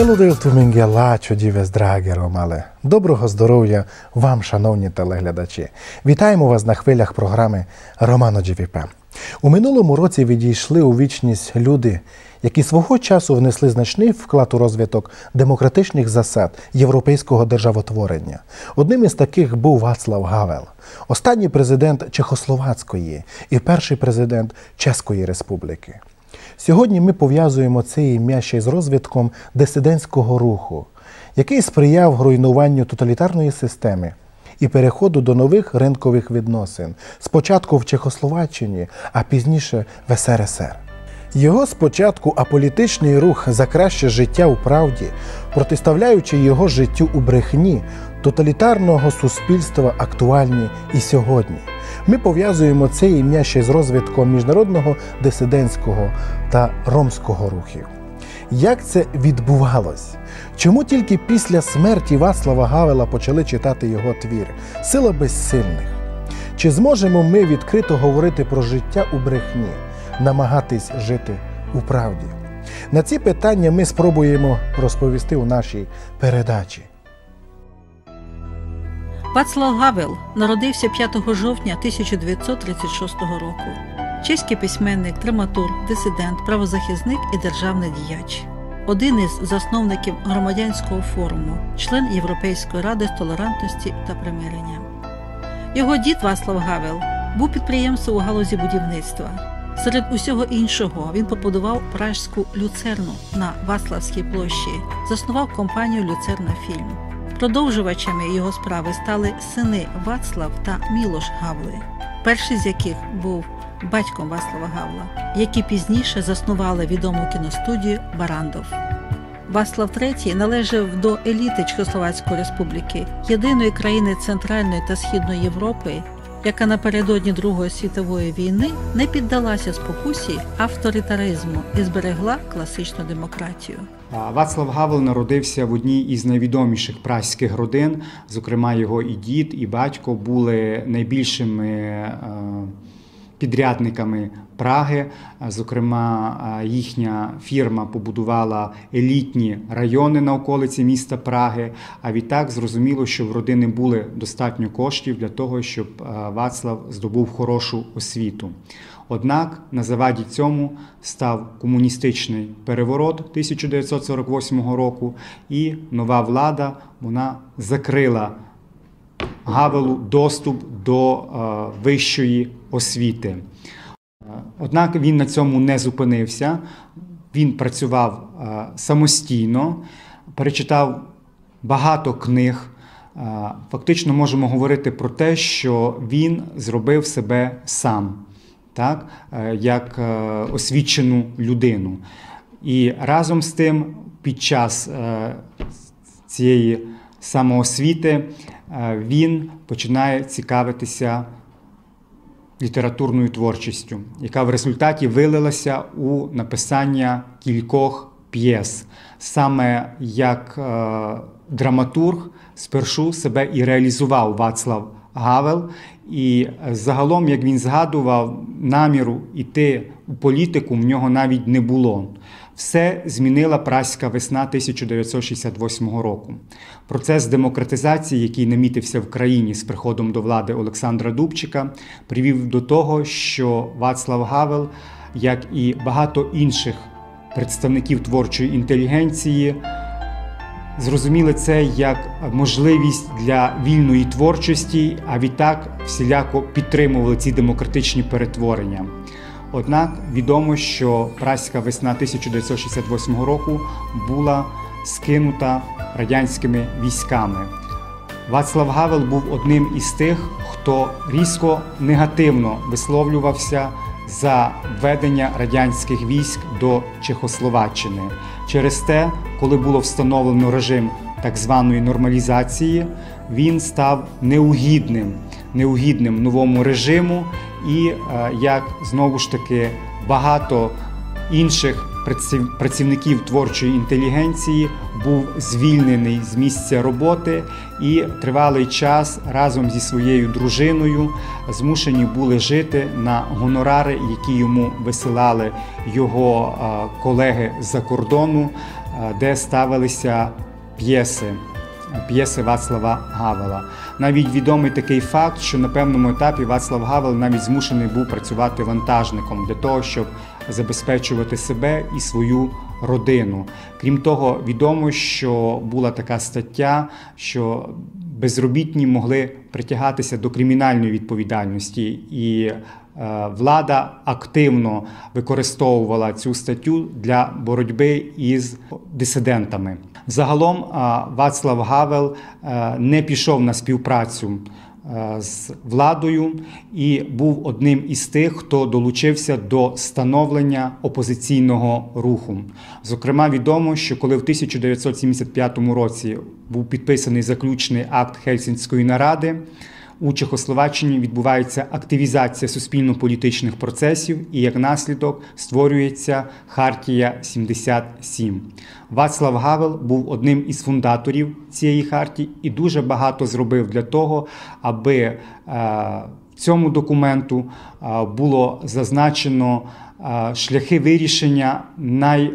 Белудилту Мінгела, чудіве здрагі ромале. Доброго здоров'я вам, шановні телеглядачі. Вітаємо вас на хвилях програми Романо GVP. У минулому році відійшли у вічність люди, які свого часу внесли значний вклад у розвиток демократичних засад європейського державотворення. Одним із таких був Вацлав Гавел, останній президент Чехословацької і перший президент Чеської Республіки. Сьогодні ми пов'язуємо це ім'я ще й з розвитком дисидентського руху, який сприяв руйнуванню тоталітарної системи і переходу до нових ринкових відносин, спочатку в Чехословаччині, а пізніше в СРСР. Його спочатку аполітичний рух за краще життя у правді, протиставляючи його життю у брехні, тоталітарного суспільства актуальні і сьогодні. Ми пов'язуємо це ім'я ще з розвитком міжнародного дисидентського та ромського рухів. Як це відбувалось? Чому тільки після смерті Вацлава Гавела почали читати його твір Сила безсильних? Чи зможемо ми відкрито говорити про життя у брехні, намагатись жити у правді? На ці питання ми спробуємо розповісти у нашій передачі. Вацлав Гавел народився 5 жовтня 1936 року. Чеський письменник, драматург, дисидент, правозахисник і державний діяч. Один із засновників громадянського форуму, член Європейської ради з толерантності та примирення. Його дід Вацлав Гавел був підприємцем у галузі будівництва. Серед усього іншого він побудував пражську люцерну на Вацлавській площі, заснував компанію Люцерна Фільм. Продовжувачами його справи стали сини Вацлав та Мілош Гавли, перший з яких був батьком Вацлава Гавла, які пізніше заснували відому кіностудію Барандов. Вацлав III належав до еліти Чехословацької республіки, єдиної країни Центральної та Східної Європи, яка напередодні Другої світової війни не піддалася спокусі авторитаризму і зберегла класичну демократію. Вацлав Гавел народився в одній із найвідоміших праських родин. Зокрема, його і дід, і батько були найбільшими підрядниками Праги. Зокрема, їхня фірма побудувала елітні райони на околиці міста Праги. А відтак зрозуміло, що в родини були достатньо коштів для того, щоб Вацлав здобув хорошу освіту. Однак на заваді цьому став комуністичний переворот 1948 року, і нова влада вона закрила Гавелу доступ до вищої освіти. Однак він на цьому не зупинився. Він працював самостійно, перечитав багато книг. Фактично можемо говорити про те, що він зробив себе сам, так, як освічену людину. І разом з тим, під час цієї самоосвіти, він починає цікавитися літературною творчістю, яка в результаті вилилася у написання кількох п'єс, саме як е, драматург спершу себе і реалізував Вацлав Гавел. І загалом, як він згадував, наміру йти у політику в нього навіть не було. Все змінила праська весна 1968 року. Процес демократизації, який намітився в країні з приходом до влади Олександра Дубчика, привів до того, що Вацлав Гавел, як і багато інших представників творчої інтелігенції, зрозуміли це як можливість для вільної творчості, а відтак всіляко підтримували ці демократичні перетворення. Однак відомо, що праська весна 1968 року була скинута радянськими військами. Вацлав Гавел був одним із тих, хто різко негативно висловлювався за введення радянських військ до Чехословаччини. Через те, коли було встановлено режим так званої нормалізації, він став неугідним, неугідним новому режиму і е, як знову ж таки багато інших працівників творчої інтелігенції був звільнений з місця роботи і тривалий час разом зі своєю дружиною змушені були жити на гонорари, які йому висилали його колеги за кордону. де ставилися п'єси. П'єси Вацлава Гавела. Навіть відомий такий факт, що на певному етапі Вацлав Гавел навіть змушений був працювати вантажником для того, щоб забезпечувати себе і свою родину. Крім того, відомо, що була така стаття, що безробітні могли притягатися до кримінальної відповідальності, і влада активно використовувала цю статтю для боротьби із дисидентами. Загалом е, Вацлав Гавел е, не пішов на співпрацю. Е, з владою і був одним із тих, хто долучився до становлення опозиційного руху. Зокрема, відомо, що коли в 1975 році був підписаний заключний акт Хельсінської наради у Чехословаччині відбувається активізація суспільно-політичних процесів і як наслідок створюється Хартія 77. Вацлав Гавел був одним із фундаторів цієї хартії і дуже багато зробив для того, аби е, в цьому документу е, було зазначено е, шляхи вирішення най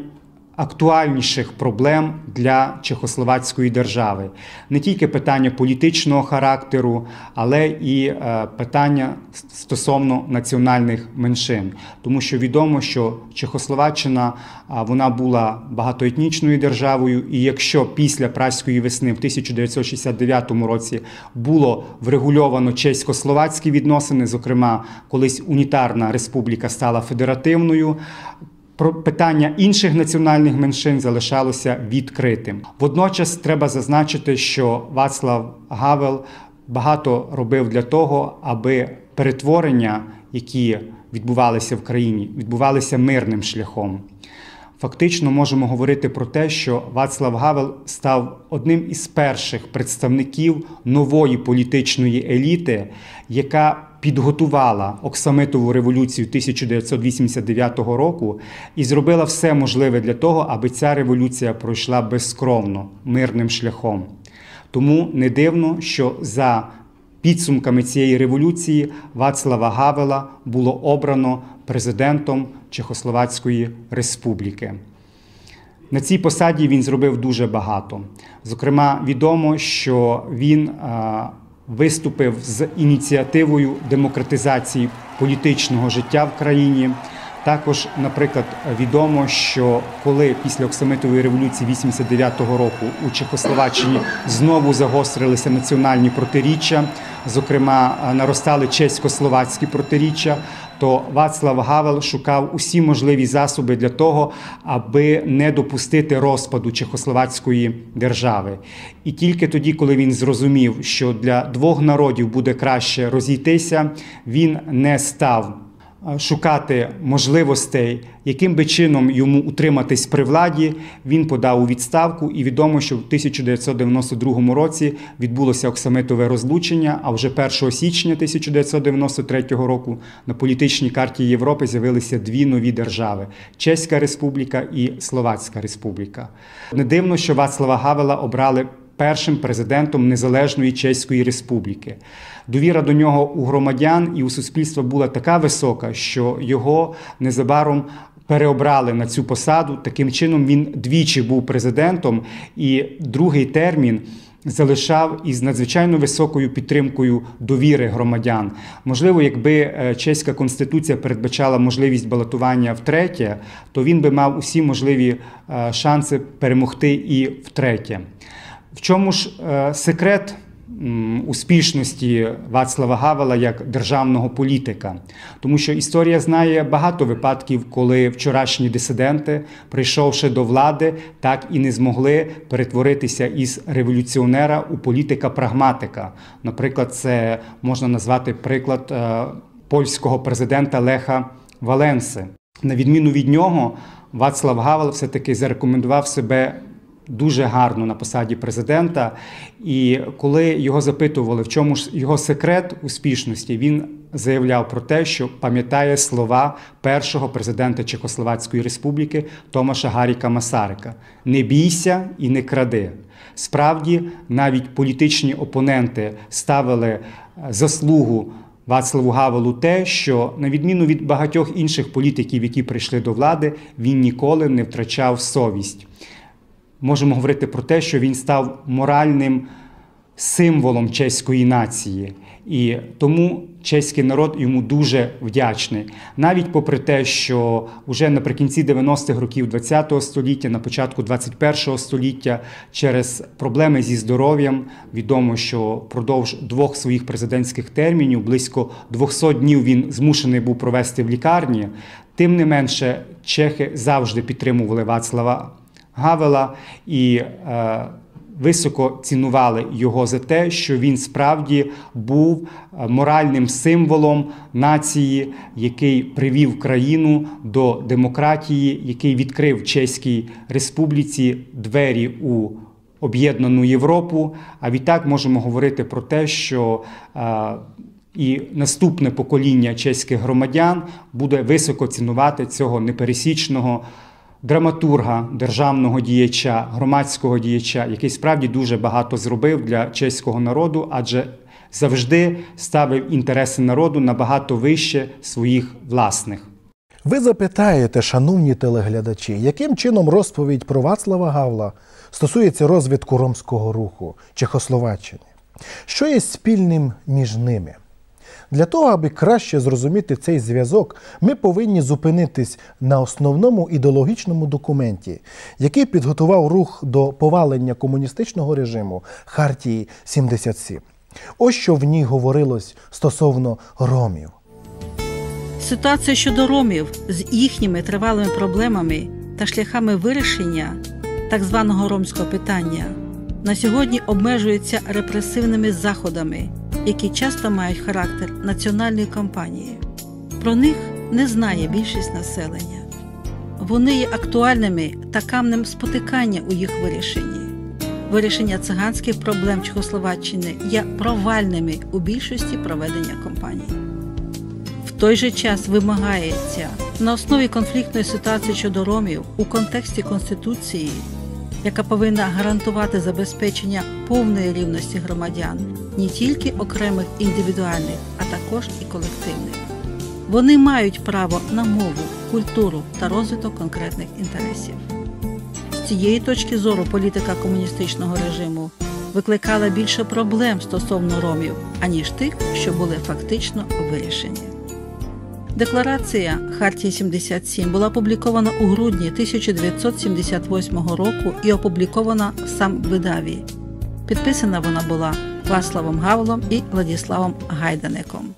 актуальніших проблем для Чехословацької держави не тільки питання політичного характеру, але і е, питання стосовно національних меншин, тому що відомо, що Чехословаччина вона була багатоетнічною державою, і якщо після праської весни в 1969 році було врегульовано чесько-словацькі відносини, зокрема, колись унітарна республіка стала федеративною. Про питання інших національних меншин залишалося відкритим. Водночас треба зазначити, що Вацлав Гавел багато робив для того, аби перетворення, які відбувалися в країні, відбувалися мирним шляхом. Фактично можемо говорити про те, що Вацлав Гавел став одним із перших представників нової політичної еліти, яка підготувала Оксамитову революцію 1989 року і зробила все можливе для того, аби ця революція пройшла безкровно, мирним шляхом. Тому не дивно, що за підсумками цієї революції Вацлава Гавела було обрано президентом Чехословацької Республіки. На цій посаді він зробив дуже багато. Зокрема, відомо, що він виступив з ініціативою демократизації політичного життя в країні. Також, наприклад, відомо, що коли після Оксамитової революції 89-го року у Чехословаччині знову загострилися національні протиріччя, зокрема наростали чесько-словацькі протиріччя, то Вацлав Гавел шукав усі можливі засоби для того, аби не допустити розпаду Чехословацької держави. І тільки тоді, коли він зрозумів, що для двох народів буде краще розійтися, він не став. Шукати можливостей, яким би чином йому утриматись при владі, він подав у відставку, і відомо, що в 1992 році відбулося оксамитове розлучення. А вже 1 січня 1993 року на політичній карті Європи з'явилися дві нові держави Чеська Республіка і Словацька Республіка. Не дивно, що Вацлава Гавела обрали першим президентом Незалежної Чеської Республіки. Довіра до нього у громадян і у суспільства була така висока, що його незабаром. Переобрали на цю посаду. Таким чином він двічі був президентом, і другий термін залишав із надзвичайно високою підтримкою довіри громадян. Можливо, якби е, чеська конституція передбачала можливість балотування втретє, то він би мав усі можливі е, шанси перемогти і втретє. В чому ж е, секрет успішності Вацлава Гавела як державного політика? Тому що історія знає багато випадків, коли вчорашні дисиденти, прийшовши до влади, так і не змогли перетворитися із революціонера у політика-прагматика. Наприклад, це можна назвати приклад е, польського президента Леха Валенси. На відміну від нього, Вацлав Гавел все-таки зарекомендував себе дуже гарно на посаді президента. І коли його запитували, в чому ж його секрет успішності, він заявляв про те, що пам'ятає слова першого президента Чехословацької республіки Томаша Гаріка Масарика: не бійся і не кради. Справді, навіть політичні опоненти ставили е, заслугу. Вацлаву Гавелу те, що на відміну від багатьох інших політиків, які прийшли до влади, він ніколи не втрачав совість. Можемо говорити про те, що він став моральним символом чеської нації. І тому чеський народ йому дуже вдячний. Навіть попри те, що вже наприкінці 90-х років ХХ століття, на початку 21 століття, через проблеми зі здоров'ям відомо, що впродовж двох своїх президентських термінів близько 200 днів він змушений був провести в лікарні. Тим не менше, чехи завжди підтримували Вацлава Гавела і. Е, високо цінували його за те, що він справді був е, моральним символом нації, який привів країну до демократії, який відкрив Чеській Республіці двері у об'єднану Європу. А відтак можемо говорити про те, що е, і наступне покоління чеських громадян буде високо цінувати цього непересічного драматурга, державного діяча, громадського діяча, який справді дуже багато зробив для чеського народу, адже завжди ставив інтереси народу набагато вище своїх власних. Ви запитаєте, шановні телеглядачі, яким чином розповідь про Вацлава Гавла стосується розвитку ромського руху Чехословаччини? Що є спільним між ними? Для того, аби краще зрозуміти цей зв'язок, ми повинні зупинитись на основному ідеологічному документі, який підготував рух до повалення комуністичного режиму Хартії 77. Ось що в ній говорилось стосовно ромів. Ситуація щодо ромів з їхніми тривалими проблемами та шляхами вирішення так званого ромського питання на сьогодні обмежується репресивними заходами які часто мають характер національної кампанії. Про них не знає більшість населення. Вони є актуальними та камнем спотикання у їх вирішенні. Вирішення циганських проблем Чехословаччини є провальними у більшості проведення кампанії. В той же час вимагається на основі конфліктної ситуації щодо ромів у контексті Конституції яка повинна гарантувати забезпечення повної рівності громадян, не тільки окремих індивідуальних, а також і колективних. Вони мають право на мову, культуру та розвиток конкретних інтересів. З цієї точки зору політика комуністичного режиму викликала більше проблем стосовно ромів, аніж тих, що були фактично вирішені. Декларація Хартії 77 була опублікована у грудні 1978 року і опублікована в сам видаві. Підписана вона була Ваславом Гавлом і Владіславом Гайдаником.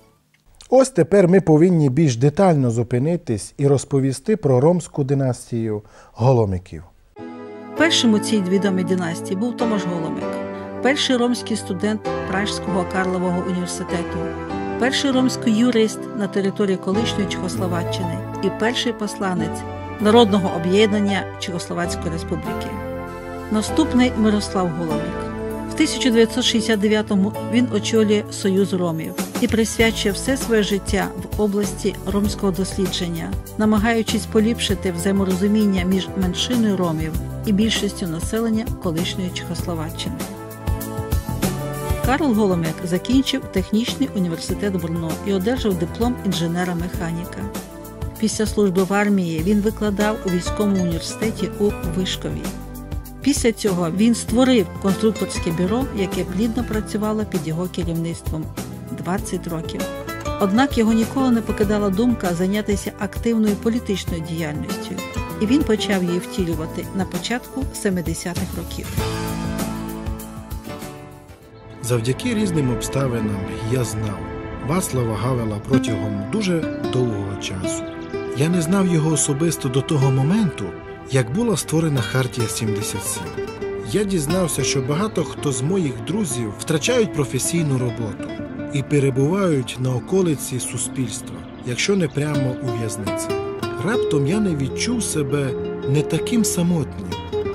Ось тепер ми повинні більш детально зупинитись і розповісти про ромську династію Голомиків. Першим у цій відомій династії був Томаш Голомик, перший ромський студент Пражського Карлового університету перший ромський юрист на території колишньої Чехословаччини і перший посланець Народного об'єднання Чехословацької Республіки. Наступний Мирослав Голомик. В 1969-му він очолює Союз Ромів і присвячує все своє життя в області ромського дослідження, намагаючись поліпшити взаєморозуміння між меншиною ромів і більшістю населення колишньої Чехословаччини. Карл Голомек закінчив технічний університет Брно і одержав диплом інженера-механіка. Після служби в армії він викладав у військовому університеті у Вишкові. Після цього він створив конструкторське бюро, яке плідно працювало під його керівництвом 20 років. Однак його ніколи не покидала думка зайнятися активною політичною діяльністю, і він почав її втілювати на початку 70-х років. Завдяки різним обставинам я знав Васлава Гавела протягом дуже довгого часу. Я не знав його особисто до того моменту, як була створена Хартія 77. Я дізнався, що багато хто з моїх друзів втрачають професійну роботу і перебувають на околиці суспільства, якщо не прямо у в'язниці. Раптом я не відчув себе не таким самотнім,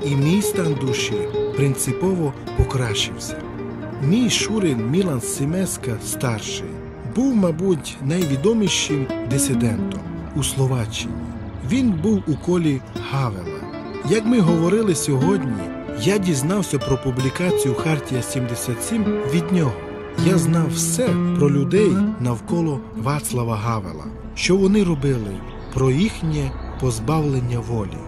і мій стан душі принципово покращився. Мій Шурин Мілан Семеска старший був, мабуть, найвідомішим дисидентом у Словаччині. Він був у колі Гавела. Як ми говорили сьогодні, я дізнався про публікацію Хартія 77 від нього. Я знав все про людей навколо Вацлава Гавела, що вони робили, про їхнє позбавлення волі.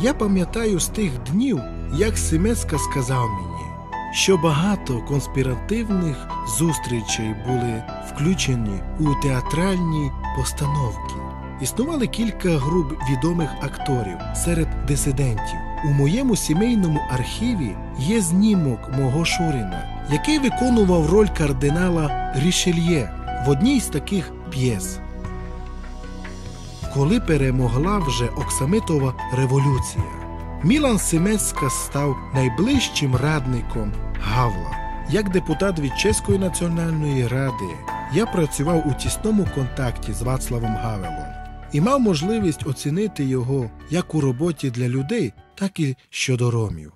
Я пам'ятаю з тих днів, як Семецька сказав мені, що багато конспіративних зустрічей були включені у театральні постановки. Існували кілька груп відомих акторів серед дисидентів. У моєму сімейному архіві є знімок мого Шурина, який виконував роль кардинала Рішельє в одній з таких п'єс. Коли перемогла вже Оксамитова революція, Мілан Семецька став найближчим радником Гавла. Як депутат від Чеської національної ради, я працював у тісному контакті з Вацлавом Гавелом і мав можливість оцінити його як у роботі для людей, так і щодо ромів.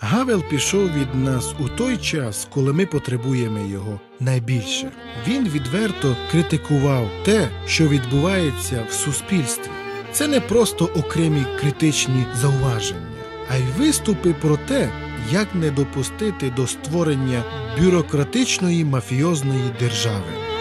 Гавел пішов від нас у той час, коли ми потребуємо його найбільше. Він відверто критикував те, що відбувається в суспільстві. Це не просто окремі критичні зауваження, а й виступи про те, як не допустити до створення бюрократичної мафіозної держави.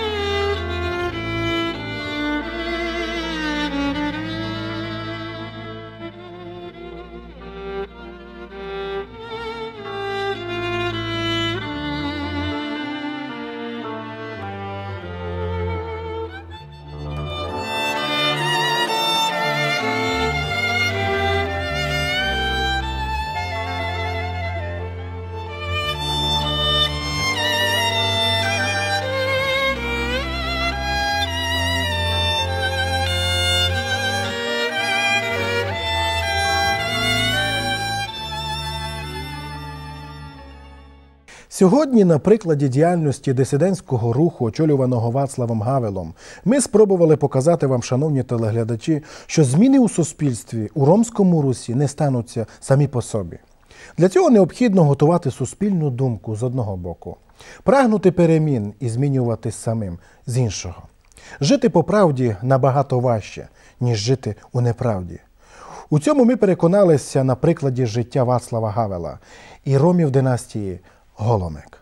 Сьогодні, на прикладі діяльності дисидентського руху, очолюваного Вацлавом Гавелом, ми спробували показати вам, шановні телеглядачі, що зміни у суспільстві у ромському русі не стануться самі по собі. Для цього необхідно готувати суспільну думку з одного боку, прагнути перемін і змінюватись самим з іншого. Жити по правді набагато важче, ніж жити у неправді. У цьому ми переконалися на прикладі життя Вацлава Гавела і ромів династії Holomek.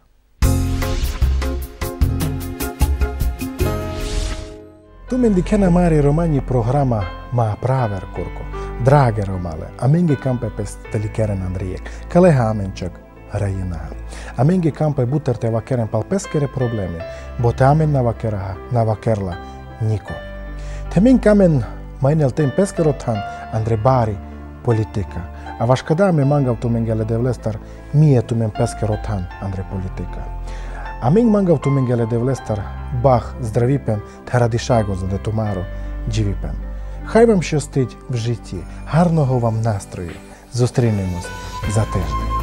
Tu mendichena mari romani programa ma praver curco. Drage romale, amengi campe pest telikeren Andriek, kale hamenček, Rajina. Amengi campe buterte vakeren palpeskere problemi, bote amen navakera, navakerla, niko. Temin kamen mainel tem peskerotan, andre bari, politika. Mangav tu mengele devlestar, mie tu men peskero tan andre politika. A min mangav tu mengele devlestar, бах, здравіпен та радішаго за детумару джівіпен. Хай вам щастить в житті, гарного вам настрою. Зустрінемось за тиждень.